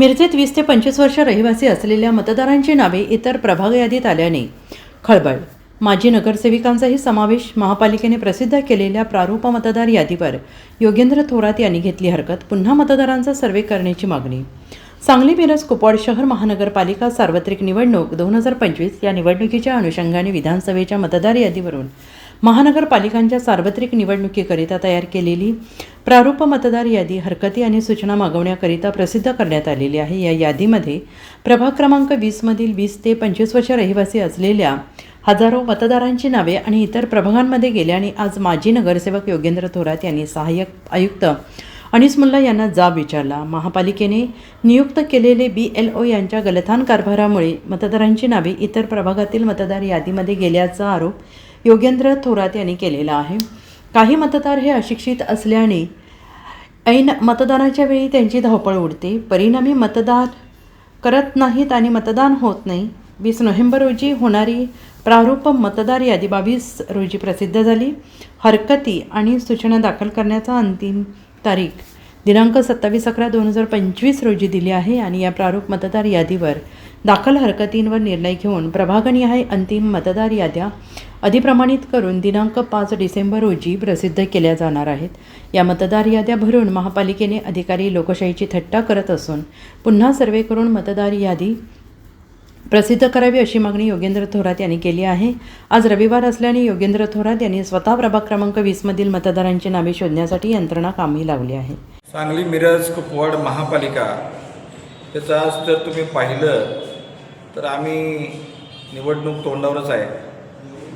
मिरजेत वीस ते पंचवीस वर्ष रहिवासी असलेल्या मतदारांची नावे इतर प्रभाग यादीत आल्याने खळबळ. माजी नगरसेविकांचाही समावेश महापालिकेने प्रसिद्ध केलेल्या प्रारूप मतदार यादीवर योगेंद्र थोरात यांनी घेतली हरकत. पुन्हा मतदारांचा सर्वे करण्याची मागणी. सांगली मिरज कुपवाड शहर महानगरपालिका सार्वत्रिक निवडणूक दोन हजार पंचवीस या निवडणुकीच्या अनुषंगाने विधानसभेच्या मतदार यादीवरून महानगरपालिकांच्या सार्वत्रिक निवडणुकीकरिता तयार केलेली प्रारूप मतदार यादी हरकती आणि सूचना मागवण्याकरिता प्रसिद्ध करण्यात आलेली आहे. या यादीमध्ये प्रभाग क्रमांक वीसमधील वीस ते पंचवीस वर्ष रहिवासी असलेल्या हजारो मतदारांची नावे आणि इतर प्रभागांमध्ये गेल्याने आज माजी नगरसेवक योगेंद्र थोरात यांनी सहाय्यक आयुक्त अनिस मुल्ला यांना जाब विचारला. महापालिकेने नियुक्त केलेले बी एल ओ यांच्या गलथान कारभारामुळे मतदारांची नावे इतर प्रभागातील मतदार यादीमध्ये गेल्याचा आरोप योगेंद्र थोरात यांनी केलेला आहे. काही मतदार हे अशिक्षित असल्याने ऐन मतदानाच्या वेळी त्यांची धावपळ उडते. परिणामी मतदान करत नाहीत आणि मतदान होत नाही. वीस नोव्हेंबर रोजी होणारी प्रारूप मतदार यादी बावीस रोजी प्रसिद्ध झाली. हरकती आणि सूचना दाखल करण्याचा अंतिम तारीख दिनांक सत्तावीस अकरा दोन हजार पंचवीस रोजी दिली आहे आणि या प्रारूप मतदार यादीवर दाखल हरकतींवर निर्णय घेऊन प्रभागनिहाय अंतिम मतदार याद्या अधिप्रमाणित करून दिनांक पाच डिसेंबर रोजी प्रसिद्ध केल्या जाणार आहेत. या मतदार याद्या भरून महापालिकेने अधिकारी लोकशाहीची थट्टा करत असून पुन्हा सर्वे करून मतदार यादी प्रसिद्ध करावी अशी मागणी योगेंद्र थोरात यांनी केली आहे. आज रविवार असल्याने योगेंद्र थोरात यांनी स्वतः प्रभाग क्रमांक वीसमधील मतदारांची नावे शोधण्यासाठी यंत्रणा कामी लावली आहे. सांगली मिरज कुपवाड महापालिका त्याचं आज जर तुम्ही पाहिलं तर आम्ही निवडणूक तोंडावरच आहे.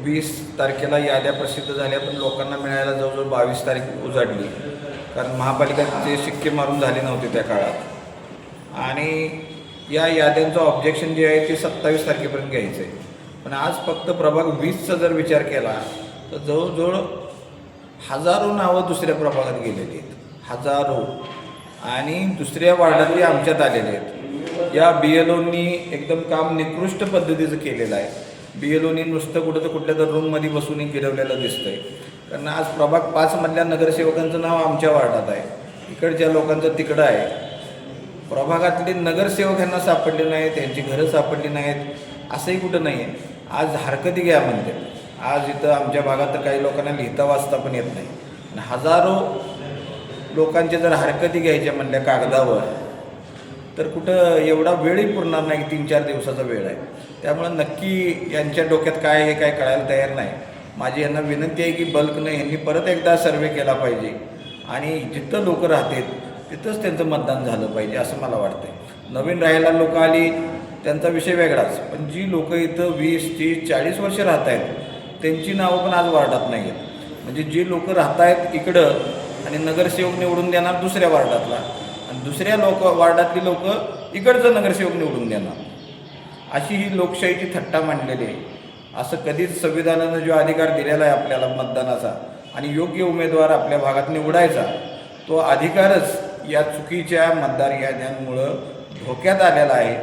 वीस तारखेला याद्या प्रसिद्ध झाल्या पण लोकांना मिळायला जवळजवळ बावीस तारीख उजाडली. कारण महापालिकेचे शिक्के मारून झाले नव्हते त्या काळात. आणि या याद्यांचं ऑब्जेक्शन जे आहे ते सत्तावीस तारखेपर्यंत घ्यायचं आहे पण आज फक्त प्रभाग वीसचा जर विचार केला तर जवळजवळ हजारो नावं दुसऱ्या प्रभागात गेलेली आहेत. हजारो. आणि दुसऱ्या वार्डातली आमच्यात आलेले आहेत. या बी एल ओनी एकदम काम निकृष्ट पद्धतीचं केलेलं आहे. बी एल ओनी नुसतं कुठं तर कुठल्या तर रूममध्ये बसून गिरवलेलं दिसतंय. कारण आज प्रभाग पाचमधल्या नगरसेवकांचं नाव आमच्या वार्डात आहे. इकडच्या लोकांचं तिकडं आहे. प्रभागातले नगरसेवक यांना सापडले नाहीत त्यांची घरं सापडली नाहीत असंही कुठं नाही आहे आज हरकती घ्या म्हणते. आज इथं आमच्या भागात तर काही लोकांना लिहिता वाचता पण येत नाही. हजारो लोकांच्या जर हरकती घ्यायच्या म्हणल्या कागदावर तर कुठं एवढा वेळही पुरणार नाही तीन चार दिवसाचा वेळ आहे. त्यामुळं नक्की यांच्या डोक्यात काय हे काय कळायला तयार नाही. माझी यांना विनंती आहे की बल्कनं यांनी परत एकदा सर्वे केला पाहिजे. आणि जिथं लोक राहतात तिथंच त्यांचं मतदान झालं पाहिजे असं मला वाटतं नवीन राहायला लोकं आली त्यांचा विषय वेगळाच. पण जी लोकं इथं वीस तीस चाळीस वर्ष राहत आहेत त्यांची नावं पण आज वार्डात नाही आहेत म्हणजे जी लोक राहत आहेत इकडं आणि नगरसेवक निवडून देणार दुसऱ्या वार्डातला दुसऱ्या लोक वार्डातली लोक इकडचं नगरसेवक निवडून देणार. अशी ही लोकशाहीची थट्टा मांडलेली आहे. असं कधीच संविधानानं जो अधिकार दिलेला आहे आपल्याला मतदानाचा आणि योग्य उमेदवार आपल्या भागात निवडायचा तो अधिकारच या चुकीच्या मतदार याद्यांमुळं धोक्यात आलेला आहे.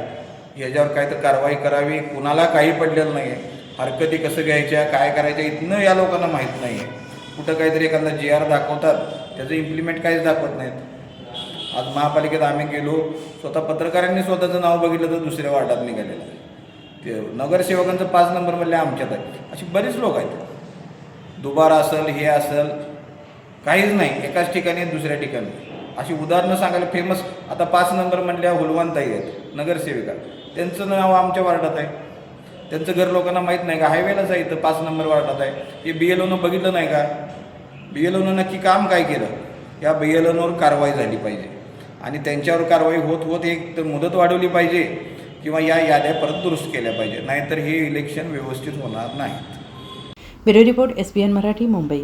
याच्यावर काय तर कारवाई करावी कुणाला काही पडलेलं नाही आहे हरकती कसं घ्यायच्या काय करायच्या इथनं या लोकांना माहीत नाही आहे कुठं काहीतरी एखादा जी आर दाखवतात त्याचं इम्प्लिमेंट काहीच दाखवत नाहीत. आज महापालिकेत आम्ही गेलो स्वतः पत्रकारांनी स्वतःचं नाव बघितलं तर दुसऱ्या वार्डात निघालेलं. आहे ते नगरसेवकांचं पाच नंबर म्हणले आमच्यात आहे. अशी बरीच लोक आहेत. दुबार असेल हे असेल काहीच नाही. एकाच ठिकाणी दुसऱ्या ठिकाणी. अशी उदाहरणं सांगायला फेमस आता पाच नंबर म्हणल्या हुलवंताई आहेत नगरसेविका. त्यांचं नाव आमच्या वार्डात आहे. त्यांचं घर लोकांना माहीत नाही का? हायवेलाच आहे इथं पाच नंबर वार्डात आहे. हे बी एल ओनं बघितलं नाही का? बी एल ओनं नक्की काम काय केलं? या बी एल ओनवर कारवाई झाली पाहिजे. आणि त्यांच्यावर कारवाई होत होत एक तर मुदत वाढवली पाहिजे किंवा या याद्या परत दुरुस्त केल्या पाहिजे. नाहीतर हे इलेक्शन व्यवस्थित होणार नाहीत. Bureau report S N Marathi Mumbai.